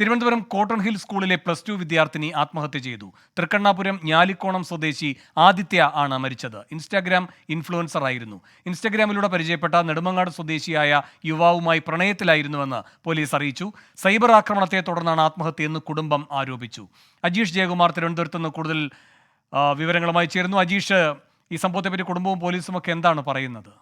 Thiruvananthapuram cotton hill സ്കൂളിലെ plus two വിദ്യാർത്ഥിനി ആത്മഹത്യ ചെയ്തു. തൃക്കണ്ണാപുരം ഞാലിക്കോണം സ്വദേശി ആദിത്യ ആണ് മരിച്ചത്. ഇൻസ്റ്റാഗ്രാം ഇൻഫ്ലുവൻസർ ആയിരുന്നു. ഇൻസ്റ്റാഗ്രാമിലൂടെ പരിചയപ്പെട്ട നെടുമങ്ങാട് സ്വദേശിയായ യുവാവുമായി പ്രണയത്തിലായിരുന്നുവെന്ന് പോലീസ് അറിയിച്ചു. സൈബർ ആക്രമണത്തെ തുടർന്നാണ് ആത്മഹത്യയെന്ന് കുടുംബം ആരോപിച്ചു. അജീഷ് ജയകുമാർ തിരുവനന്തപുരത്ത് നിന്ന് കൂടുതൽ വിവരങ്ങളുമായി ചേരുന്നു. അജീഷ് ഈ സംഭവത്തെപ്പറ്റി കുടുംബവും പോലീസും ഒക്കെ എന്താണ് പറയുന്നത്?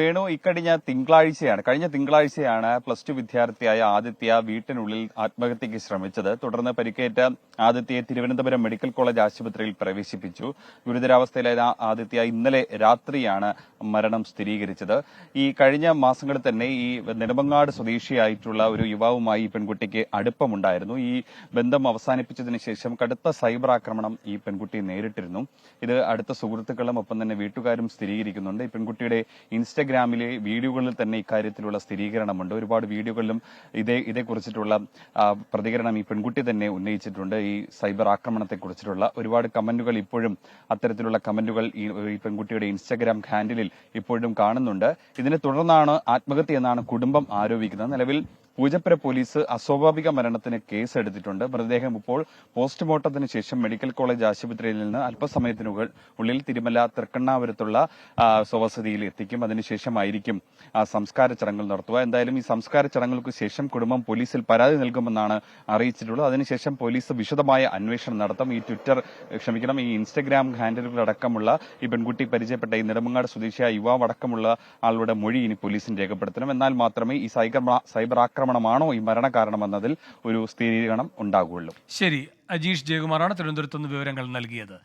വേണു ഇക്കഴിഞ്ഞ തിങ്കളാഴ്ചയാണ് കഴിഞ്ഞ തിങ്കളാഴ്ചയാണ് പ്ലസ് ടു വിദ്യാർത്ഥിയായ ആദിത്യ വീട്ടിനുള്ളിൽ ആത്മഹത്യക്ക് ശ്രമിച്ചത്. തുടർന്ന് പരിക്കേറ്റ ആദിത്യയെ തിരുവനന്തപുരം മെഡിക്കൽ കോളേജ് ആശുപത്രിയിൽ പ്രവേശിപ്പിച്ചു. ഗുരുതരാവസ്ഥയിലായ ആദിത്യ ഇന്നലെ രാത്രിയാണ് മരണം സ്ഥിരീകരിച്ചത്. ഈ കഴിഞ്ഞ മാസങ്ങളിൽ തന്നെ ഈ നെടുമങ്ങാട് സ്വദേശിയായിട്ടുള്ള ഒരു യുവാവുമായി ഈ പെൺകുട്ടിക്ക് അടുപ്പമുണ്ടായിരുന്നു. ഈ ബന്ധം അവസാനിപ്പിച്ചതിന് ശേഷം കടുത്ത സൈബർ ആക്രമണം ഈ പെൺകുട്ടി നേരിട്ടിരുന്നു. ഇത് അടുത്ത സുഹൃത്തുക്കളും ഒപ്പം തന്നെ വീട്ടുകാരും സ്ഥിരീകരിക്കുന്നുണ്ട്. ഈ പെൺകുട്ടിയുടെ ഇൻസ്റ്റഗ്രാമിലെ വീഡിയോകളിൽ തന്നെ ഇക്കാര്യത്തിലുള്ള സ്ഥിരീകരണമുണ്ട്. ഒരുപാട് വീഡിയോകളിലും ഇതേ ഇതേക്കുറിച്ചിട്ടുള്ള പ്രതികരണം ഈ പെൺകുട്ടി തന്നെ ഉന്നയിച്ചിട്ടുണ്ട്. ഈ സൈബർ ആക്രമണത്തെക്കുറിച്ചിട്ടുള്ള ഒരുപാട് കമന്റുകൾ ഇപ്പോഴും അത്തരത്തിലുള്ള കമന്റുകൾ ഈ പെൺകുട്ടിയുടെ ഇൻസ്റ്റഗ്രാം ഹാൻഡിലിൽ ഇപ്പോഴും കാണുന്നുണ്ട്. ഇതിനെ തുടർന്നാണ് ആത്മഹത്യ എന്നാണ് കുടുംബം ആരോപിക്കുന്നത്. നിലവിൽ പൂജപ്പുര പോലീസ് അസ്വാഭാവിക മരണത്തിന് കേസെടുത്തിട്ടുണ്ട്. മൃതദേഹം ഇപ്പോൾ പോസ്റ്റ്മോർട്ടത്തിന് ശേഷം മെഡിക്കൽ കോളേജ് ആശുപത്രിയിൽ നിന്ന് അല്പസമയത്തിനുള്ളിൽ തിരുമല തൃക്കണ്ണാപുരത്തുള്ള സ്വവസതിയിൽ എത്തിക്കും. അതിനുശേഷമായിരിക്കും സംസ്കാര ചടങ്ങുകൾ നടത്തുക. എന്തായാലും ഈ സംസ്കാര ചടങ്ങുകൾക്ക് ശേഷം കുടുംബം പോലീസിൽ പരാതി നൽകുമെന്നാണ് അറിയിച്ചിട്ടുള്ളത്. അതിനുശേഷം പോലീസ് വിശദമായ അന്വേഷണം നടത്തും. ഈ ട്വിറ്റർ ക്ഷമിക്കണം ഈ ഇൻസ്റ്റഗ്രാം ഹാൻഡിലുകളടക്കമുള്ള ഈ പെൺകുട്ടി പരിചയപ്പെട്ട ഈ നെടുമങ്ങാട് സ്വദേശിയായ യുവാവ് അടക്കമുള്ള ആളുടെ മൊഴി ഇനി പോലീസിന് രേഖപ്പെടുത്തണം. എന്നാൽ മാത്രമേ ഈ സൈബർ സൈബർ ആക്രമണമാണോ ഈ മരണകാരണമെന്നതിൽ ഒരു സ്ഥിരീകരണം ഉണ്ടാകുകയുള്ളൂ ശരി അജീഷ് ജയകുമാറാണ് തിരുവനന്തപുരത്ത് നിന്ന് വിവരങ്ങൾ നൽകിയത്.